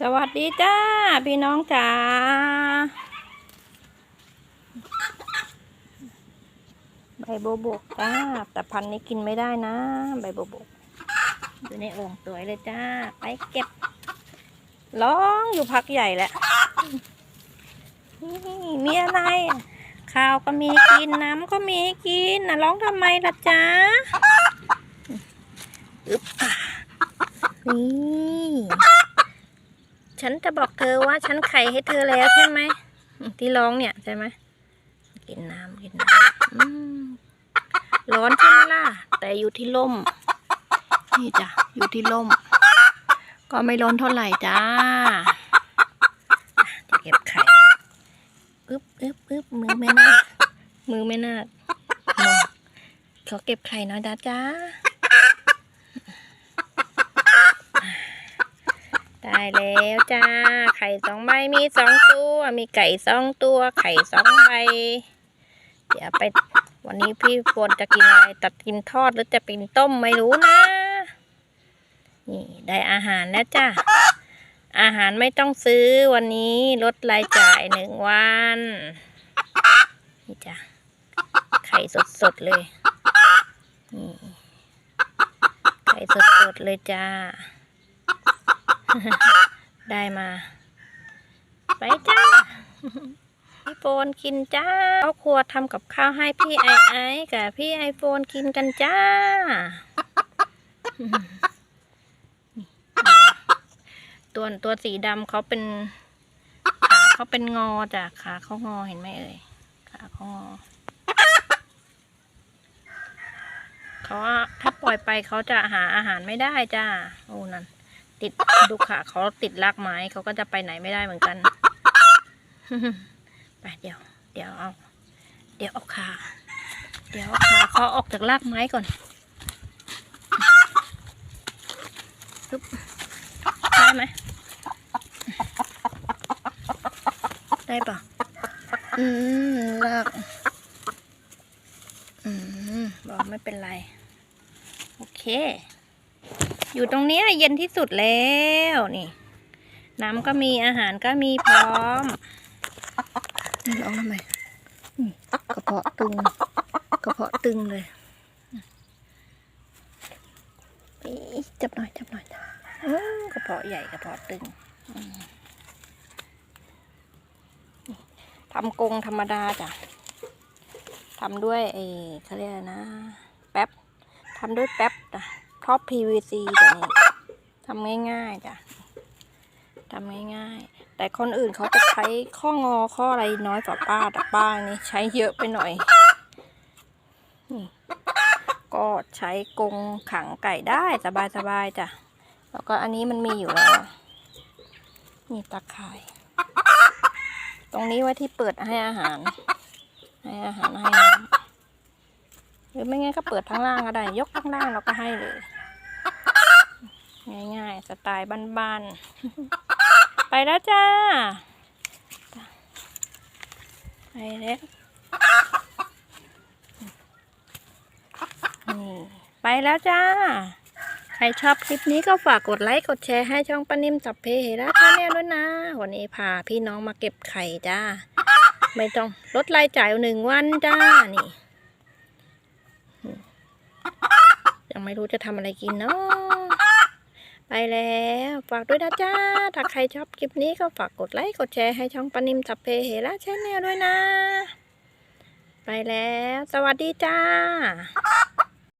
สวัสดีจ้า พี่น้องจ๋าใบโบบกจ้า แต่พันนี้กินไม่ได้นะ ใบโบบกอยู่ในโอ่งสวยเลยจ้า ไปเก็บ ร้องอยู่พักใหญ่แหละมีอะไร ข้าวก็มีกินน้ำก็มีกินนะร้องทำไมล่ะจ๊ะอึ๊บอะนี่ ฉันจะบอกเธอว่าฉันไข่ให้เธอแล้วใช่ไหมที่ร้องเนี่ยใช่ไหมกินน้ำกินน้ำร้อนใช่ไหมล่ะ แต่อยู่ที่ร่ม นี่จ้ะอยู่ที่ร่ม ก็ไม่ร้อนเท่าไหร่จ้าอะจะเก็บไข่อึ๊บอึ๊บอึ๊บมือไม่น่ามือไม่น่าขอเก็บไข่น่อยนะจ้า ได้แล้วจ้า ไข่สองใบมีสองตัว มีไก่สองตัว ไข่สองใบ เดี๋ยวไป วันนี้พี่ควรจะกินอะไร ตัดกินทอดหรือจะเป็นต้มไม่รู้นะ นี่ได้อาหารแล้วจ้า อาหารไม่ต้องซื้อวันนี้ลดรายจ่ายหนึ่งวัน นี่จ้ะไข่สดๆเลย นี่ ไข่สดๆเลยจ้า ได้มา ไปจ้า พี่โฟนกินจ้าครอบครัวทำกับข้าวให้พี่ไอไอกับพี่ไอโฟนกินกันจ้า ตัวตัวสีดำเขาเป็นขาเขาเป็นงอจ้ะขาเขางอเห็นไหมเอ่ยขาเขางอเขาว่าถ้าปล่อยไปเขาจะหาอาหารไม่ได้จ้าโอ้นั่น ติดดูขาเขาติดรากไม้เขาก็จะไปไหนไม่ได้เหมือนกัน ไปเดี๋ยว เดี๋ยวเอา เดี๋ยวเอาขา เดี๋ยวเอาขาเขาออกจากรากไม้ก่อนปึ๊บได้ไหมได้ปะอืมรากอืมบอกไม่เป็นไร โอเค อยู่ตรงเนี้ยเย็นที่สุดแล้วนี่ น้ำก็มีอาหารก็มีพร้อมนี่ร้องทำไมนี่กระเพาะตึงกระเพาะตึงเลยอี๋จับหน่อยจับหน่อยอื้อกระเพาะใหญ่กระเพาะตึงอืมนี่ทำกรงธรรมดาจ้ะทำด้วยไอ้เขาเรียกอะไรนะ แป๊บทำด้วยแป๊บจ้ะ ท็อป PVC แบบนี้ทำง่ายๆจ้ะทำง่ายๆ แต่คนอื่นเขาจะใช้ข้องอข้ออะไรน้อยกว่าป้าแต่ป้านี่ใช้เยอะไปหน่อย นี่ ก็ใช้กรงขังไก่ได้สบายๆจ้ะ แล้วก็อันนี้มันมีอยู่แล้ว นี่ตะข่าย ตรงนี้ไว้ที่เปิดให้อาหาร ให้อาหารให้น้ำหรือไม่งั้นก็เปิดทั้งล่างก็ได้ ยกทั้งล่างเราก็ให้เลย ง่ายๆ สไตล์บ้านๆ ไปแล้วจ้า ไปแล้วนี่ไปแล้วจ้า ใครชอบคลิปนี้ก็ฝากกดไลค์ กดแชร์ให้ช่องป้านิ่มจับเพเหระชาแนลด้วยนะ วันนี้พาพี่น้องมาเก็บไข่จ้า ไม่ต้องลดรายจ่ายหนึ่งวันจ้า นี่ ยังไม่รู้จะทำอะไรกินเนาะ ไปแล้ว ฝากด้วยนะจ้า ถ้าใครชอบคลิปนี้ก็ฝากกดไลค์ กดแชร์ให้ช่องปนิมจับเพเหระชแนลด้วยนะ ไปแล้ว สวัสดีจ้า